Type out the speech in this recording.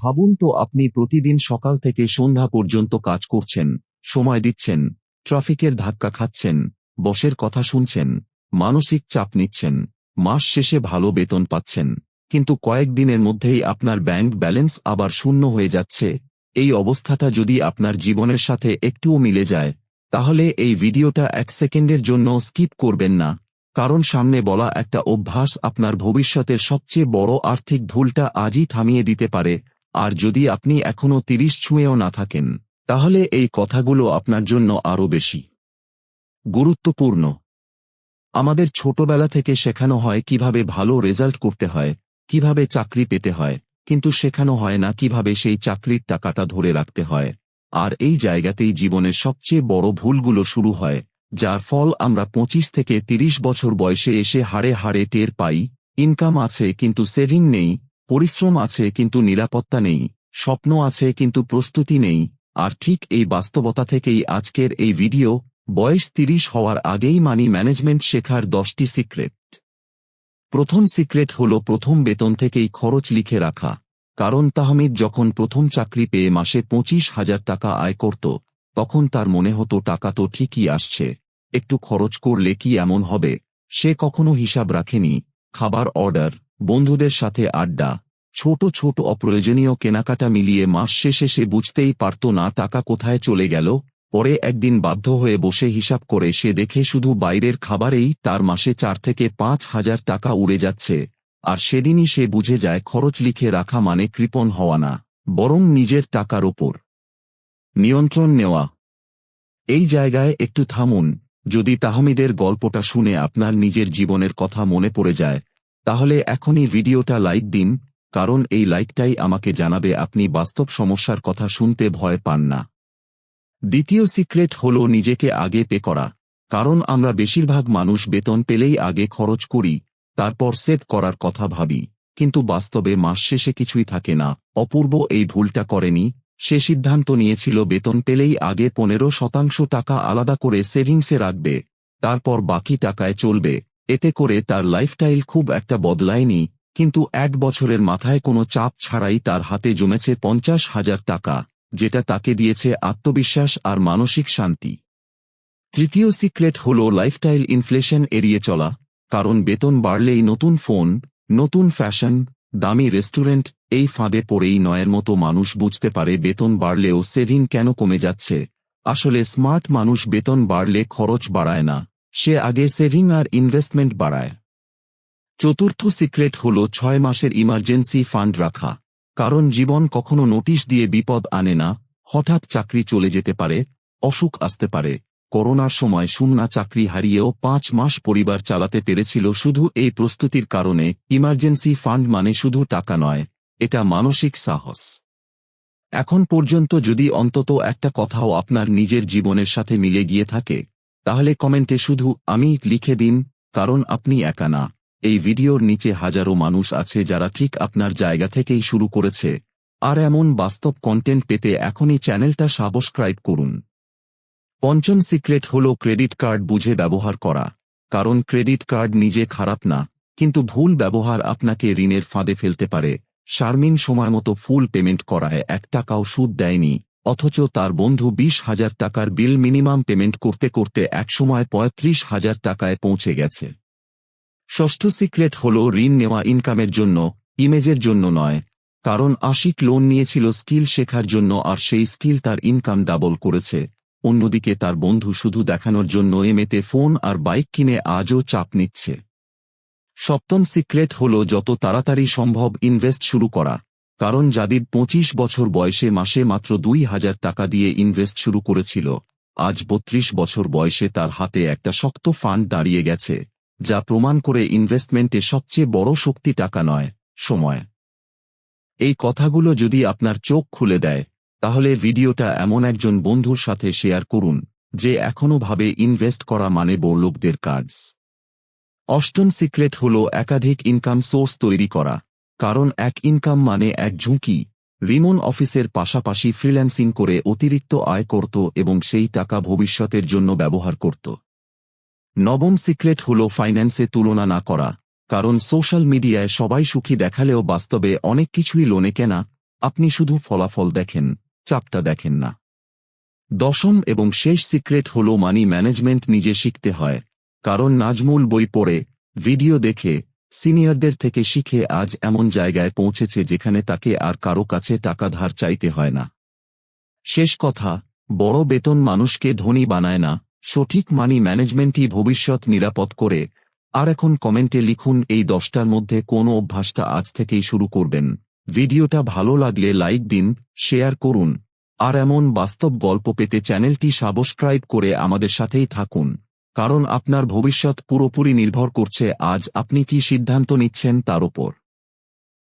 ভাবুন তো আপনি প্রতিদিন সকাল থেকে সন্ধ্যা পর্যন্ত কাজ করছেন, সময় দিচ্ছেন, ট্রাফিকের ধাক্কা খাচ্ছেন, বসের কথা শুনছেন, মানসিক চাপ নিচ্ছেন, মাস শেষে ভালো বেতন পাচ্ছেন, কিন্তু কয়েকদিনের মধ্যেই আপনার ব্যাংক ব্যালেন্স আবার শূন্য হয়ে যাচ্ছে, এই অবস্থাটা যদি আপনার জীবনের সাথে একটুও মিলে যায়, তাহলে এই ভিডিওটা এক সেকেন্ডের জন্য স্কিপ করবেন না, কারণ সামনে বলা একটা অভ্যাস আপনার ভবিষ্যতের সবচেয়ে বড় আর্থিক ভুলটা আজই থামিয়ে দিতে পারে আর যদি আপনি এখনও তিরিশ ছুঁয়েও না থাকেন, তাহলে এই কথাগুলো আপনার জন্য আরও বেশি গুরুত্বপূর্ণ। আমাদের ছোটবেলা থেকে শেখানো হয় কীভাবে ভালো রেজাল্ট করতে হয়, কীভাবে চাকরি পেতে হয়, কিন্তু শেখানো হয় না কীভাবে সেই চাকরির টাকাটা ধরে রাখতে হয়। আর এই জায়গাতেই জীবনের সবচেয়ে বড় ভুলগুলো শুরু হয়, যার ফল আমরা পঁচিশ থেকে তিরিশ বছর বয়সে এসে হাড়ে হাড়ে টের পাই, ইনকাম আছে কিন্তু সেভিং নেই পরিশ্রম আছে কিন্তু নিরাপত্তা নেই, স্বপ্ন আছে কিন্তু প্রস্তুতি নেই, আর ঠিক এই বাস্তবতা থেকেই আজকের এই ভিডিও, বয়স তিরিশ হওয়ার আগেই মানি ম্যানেজমেন্ট শেখার দশটি সিক্রেট। প্রথম সিক্রেট হল প্রথম বেতন থেকেই খরচ লিখে রাখা, কারণ তাহমিদ যখন প্রথম চাকরি পেয়ে মাসে পঁচিশ হাজার টাকা আয় করত, তখন তার মনে হতো টাকা তো ঠিকই আসছে, একটু খরচ করলে কি এমন হবে, সে কখনো হিসাব রাখেনি, খাবার অর্ডার বন্ধুদের সাথে আড্ডা, ছোট ছোট অপ্রয়োজনীয় কেনাকাটা মিলিয়ে মাস শেষে সে বুঝতেই পারত না টাকা কোথায় চলে গেল, পরে একদিন বাধ্য হয়ে বসে হিসাব করে সে দেখে শুধু বাইরের খাবারেই তার মাসে চার থেকে পাঁচ হাজার টাকা উড়ে যাচ্ছে, আর সেদিনই সে বুঝে যায় খরচ লিখে রাখা মানে কৃপণ হওয়া না, বরং নিজের টাকার ওপর। নিয়ন্ত্রণ নেওয়া। এই জায়গায় একটু থামুন, যদি তাহমিদের গল্পটা শুনে আপনার নিজের জীবনের কথা মনে পড়ে যায় তাহলে এখনই ভিডিওটা লাইক দিন, কারণ এই লাইকটাই আমাকে জানাবে আপনি বাস্তব সমস্যার কথা শুনতে ভয় পান না। দ্বিতীয় সিক্রেট হল নিজেকে আগে পে করা, কারণ আমরা বেশিরভাগ মানুষ বেতন পেলেই আগে খরচ করি, তারপর সেভ করার কথা ভাবি, কিন্তু বাস্তবে মাস শেষে কিছুই থাকে না। অপূর্ব এই ভুলটা করেনি, সে সিদ্ধান্ত নিয়েছিল বেতন পেলেই আগে পনেরো শতাংশ টাকা আলাদা করে সেভিংসে রাখবে, তারপর বাকি টাকায় চলবে। এতে করে তার লাইফস্টাইল খুব একটা বদলায়নি, কিন্তু এক বছরের মাথায় কোনো চাপ ছাড়াই তার হাতে জমেছে পঞ্চাশ হাজার টাকা, যেটা তাকে দিয়েছে আত্মবিশ্বাস আর মানসিক শান্তি। তৃতীয় সিক্রেট হল লাইফস্টাইল ইনফ্লেশন এড়িয়ে চলা, কারণ বেতন বাড়লেই নতুন ফোন, নতুন ফ্যাশন দামি রেস্টুরেন্ট এই ফাঁদে পড়েই নয়ের মতো মানুষ বুঝতে পারে বেতন বাড়লেও সেভিং কেন কমে যাচ্ছে। আসলে স্মার্ট মানুষ বেতন বাড়লে খরচ বাড়ায় না। সে আগে সেভিং আর ইনভেস্টমেন্ট বাড়ায়। চতুর্থ সিক্রেট হল ছয় মাসের ইমার্জেন্সি ফান্ড রাখা, কারণ জীবন কখনো নোটিশ দিয়ে বিপদ আনে না, হঠাৎ চাকরি চলে যেতে পারে, অসুখ আসতে পারে, করোনার সময় শূন্যা চাকরি হারিয়েও পাঁচ মাস পরিবার চালাতে পেরেছিল শুধু এই প্রস্তুতির কারণে ইমার্জেন্সি ফান্ড মানে শুধু টাকা নয়, এটা মানসিক সাহস। এখন পর্যন্ত যদি অন্তত একটা কথাও আপনার নিজের জীবনের সাথে মিলে গিয়ে থাকে তাহলে কমেন্টে শুধু আমি লিখে দিন, কারণ আপনি একা না। এই ভিডিওর নিচে হাজারো মানুষ আছে যারা ঠিক আপনার জায়গা থেকেই শুরু করেছে। আর এমন বাস্তব কন্টেন্ট পেতে এখনই চ্যানেলটা সাবস্ক্রাইব করুন। পঞ্চম সিক্রেট হল ক্রেডিট কার্ড বুঝে ব্যবহার করা। কারণ ক্রেডিট কার্ড নিজে খারাপ না, কিন্তু ভুল ব্যবহার আপনাকে ঋণের ফাঁদে ফেলতে পারে। শারমিন সময়মতো ফুল পেমেন্ট করায় এক টাকাও সুদ দেয়নি। অথচ তার বন্ধু বিশ হাজার টাকার বিল মিনিমাম পেমেন্ট করতে করতে একসময় পঁয়ত্রিশ হাজার টাকায় পৌঁছে গেছে। ষষ্ঠ সিক্রেট হল ঋণ নেওয়া ইনকামের জন্য, ইমেজের জন্য নয়, কারণ আশিক লোন নিয়েছিল স্কিল শেখার জন্য আর সেই স্কিল তার ইনকাম ডাবল করেছে। অন্যদিকে তার বন্ধু শুধু দেখানোর জন্য এমেতে ফোন আর বাইক কিনে আজও চাপ নিচ্ছে। সপ্তম সিক্রেট হল যত তাড়াতাড়ি সম্ভব ইনভেস্ট শুরু করা। কারণ যাদিদ পঁচিশ বছর বয়সে মাসে মাত্র দুই হাজার টাকা দিয়ে ইনভেস্ট শুরু করেছিল। আজ বত্রিশ বছর বয়সে তার হাতে একটা শক্ত ফান্ড দাঁড়িয়ে গেছে, যা প্রমাণ করে ইনভেস্টমেন্টে সবচেয়ে বড় শক্তি টাকা নয়, সময়। এই কথাগুলো যদি আপনার চোখ খুলে দেয়, তাহলে ভিডিওটা এমন একজন বন্ধুর সাথে শেয়ার করুন, যে এখনও ভাবে ইনভেস্ট করা মানে বড়লোকদের কাজ। অষ্টম সিক্রেট হল একাধিক ইনকাম সোর্স তৈরি করা। কারণ এক ইনকাম মানে এক ঝুঁকি। রিমন অফিসের পাশাপাশি ফ্রিল্যান্সিং করে অতিরিক্ত আয় করত এবং সেই টাকা ভবিষ্যতের জন্য ব্যবহার করত। নবম সিক্রেট হল ফাইন্যান্সে তুলনা না করা। কারণ সোশ্যাল মিডিয়ায় সবাই সুখী দেখালেও বাস্তবে অনেক কিছুই লোনে কেনা। আপনি শুধু ফলাফল দেখেন, চাপটা দেখেন না। দশম এবং শেষ সিক্রেট হল মানি ম্যানেজমেন্ট নিজে শিখতে হয়। কারণ নাজমুল বই পড়ে ভিডিও দেখে সিনিয়রদের থেকে শিখে আজ এমন জায়গায় পৌঁছেছে যেখানে তাকে আর কারও কাছে টাকা ধার চাইতে হয় না। শেষ কথা, বড় বেতন মানুষকে ধনী বানায় না, সঠিক মানি ম্যানেজমেন্টই ভবিষ্যৎ নিরাপদ করে। আর এখন কমেন্টে লিখুন, এই দশটার মধ্যে কোন অভ্যাসটা আজ থেকেই শুরু করবেন? ভিডিওটা ভালো লাগলে লাইক দিন, শেয়ার করুন। আর এমন বাস্তব গল্প পেতে চ্যানেলটি সাবস্ক্রাইব করে আমাদের সাথেই থাকুন। কারণ আপনার ভবিষ্যৎ পুরোপুরি নির্ভর করছে আজ আপনি কি সিদ্ধান্ত নিচ্ছেন তার ওপর